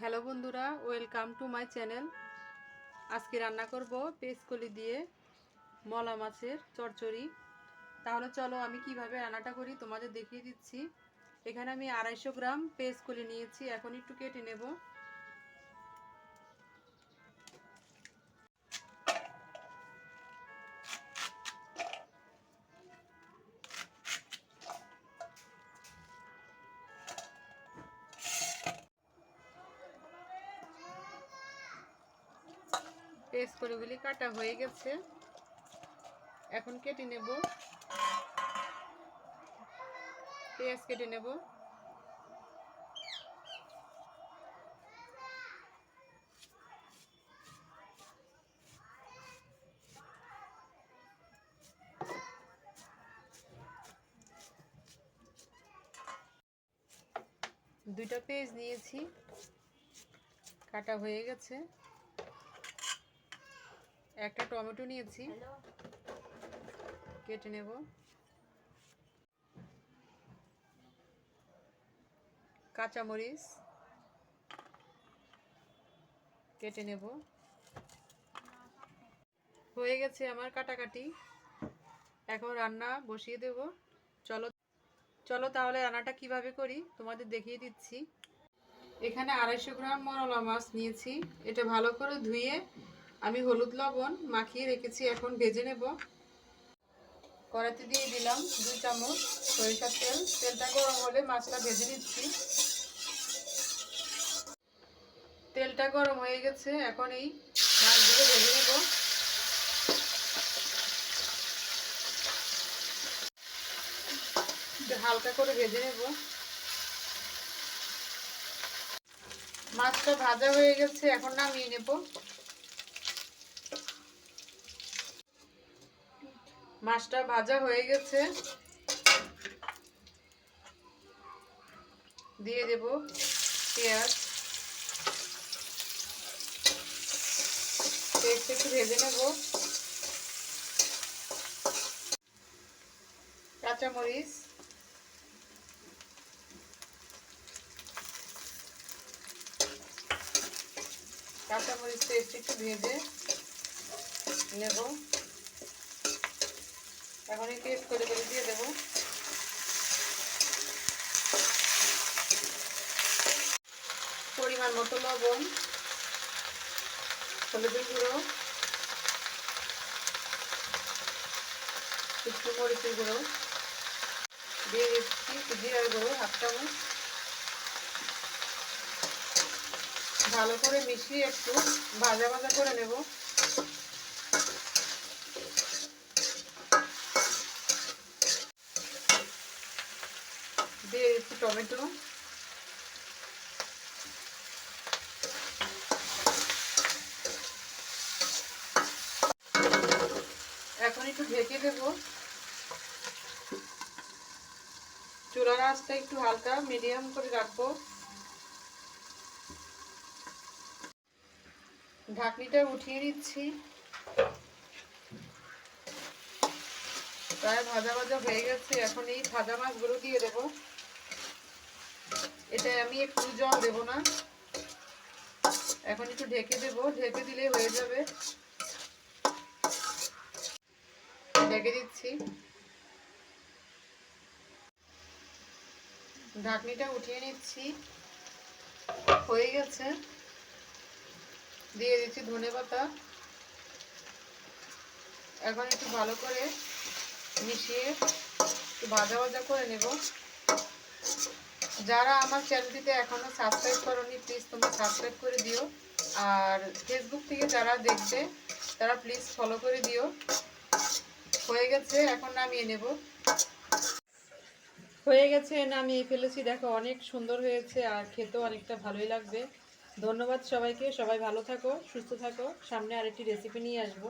Hello বন্ধুরা, welcome to my channel. আজকে রান্না করব পেঁচকলি দিয়ে মলা মাছের চরচড়ি তাহলে চলো আমি কীভাবে রান্নাটা করি তোমাদের দেখিয়ে দিচ্ছি। এখানে আমি আড়াইশো গ্রাম পেঁচকলি নিয়েছি, এখন একটু কেটে নেব। পেস্ট কলিগুলি কাটা হয়ে গেছে। এখন কেটে নেব। পেঁয়াজ কেটে নেব। দুইটা পেঁয়াজ নিয়েছি। কাটা হয়ে গেছে। একটা টমেটো নিয়েছি। কেটে নেব। কাঁচামরিচ কেটে নেব। হয়ে গেছে আমার কাটাকাটি। এখন রান্না বসিয়ে দেব। চলো চলো তাহলে রান্নাটা কীভাবে করি তোমাদের দেখিয়ে দিচ্ছি। এখানে আড়াইশো গ্রাম মরলা মাছ নিয়েছি। এটা ভালো করে ধুয়ে আমি হলুদ লবণ মাখিয়ে রেখেছি, এখন ভেজে নেব। কড়াইতে দিয়ে দিলাম দুই চামচ সরিষার তেল। তেলটা গরম হলে মাছটা ভেজে নিচ্ছি। তেলটা গরম হয়ে গেছে, এখন এই মাছগুলো ভেজে নেব। হালকা করে ভেজে নেব। মাছটা ভাজা হয়ে গেছে, এখন নামিয়ে নেব। মাছটা ভাজা হয়ে গেছে। দিয়ে দেব পেঁয়াজ। একটু ভেজে নেব। কাঁচামরিচ। কাঁচামরিচ পেস্ট একটু ভেজে নেব। এখন এই পেস্ট করে করে দিয়ে দেবো। পরিমাণ মতো লবণ হলুদের গুঁড়ো, একটু মরিচের গুঁড়ো, দিয়ে দিচ্ছি জিরার গুঁড়ো, হাফ চামচ। ভালো করে মিশিয়ে একটু ভাজা ভাজা করে নেব। দিয়ে দিচ্ছি টমেটো। এখন একটু ঢেকে দেব। চুলার আঁচটা একটু হালকা মিডিয়াম করে রাখব। ঢাকনিটা উঠিয়ে নিচ্ছি। প্রায় ভাজা ভাজা হয়ে গেছে। এখন এই ভাজা মাছগুলো দিয়ে দেব। এটা আমি একটু জল দেব না। এখন একটু ঢেকে দেব। ঢেকে দিলে হয়ে যাবে। ঢেকে দিচ্ছি। ঢাকনিটা উঠিয়ে নিচ্ছি। হয়ে গেছে। দিয়ে দিচ্ছি ধনে পাতা। এখন একটু ভালো করে মিশিয়ে একটু ভাজা ভাজা করে নেব। যারা আমার চ্যানেলটিতে এখনও সাবস্ক্রাইব করনি প্লিজ তোমরা সাবস্ক্রাইব করে দিও। আর ফেসবুক থেকে যারা দেখবে, তারা প্লিজ ফলো করে দিও। হয়ে গেছে, এখন নামিয়ে নেব। হয়ে গেছে, নামিয়ে ফেলেছি। দেখো, অনেক সুন্দর হয়েছে আর খেতেও অনেকটা ভালোই লাগবে। ধন্যবাদ সবাইকে। সবাই ভালো থাকো, সুস্থ থাকো। সামনে আরেকটি রেসিপি নিয়ে আসব।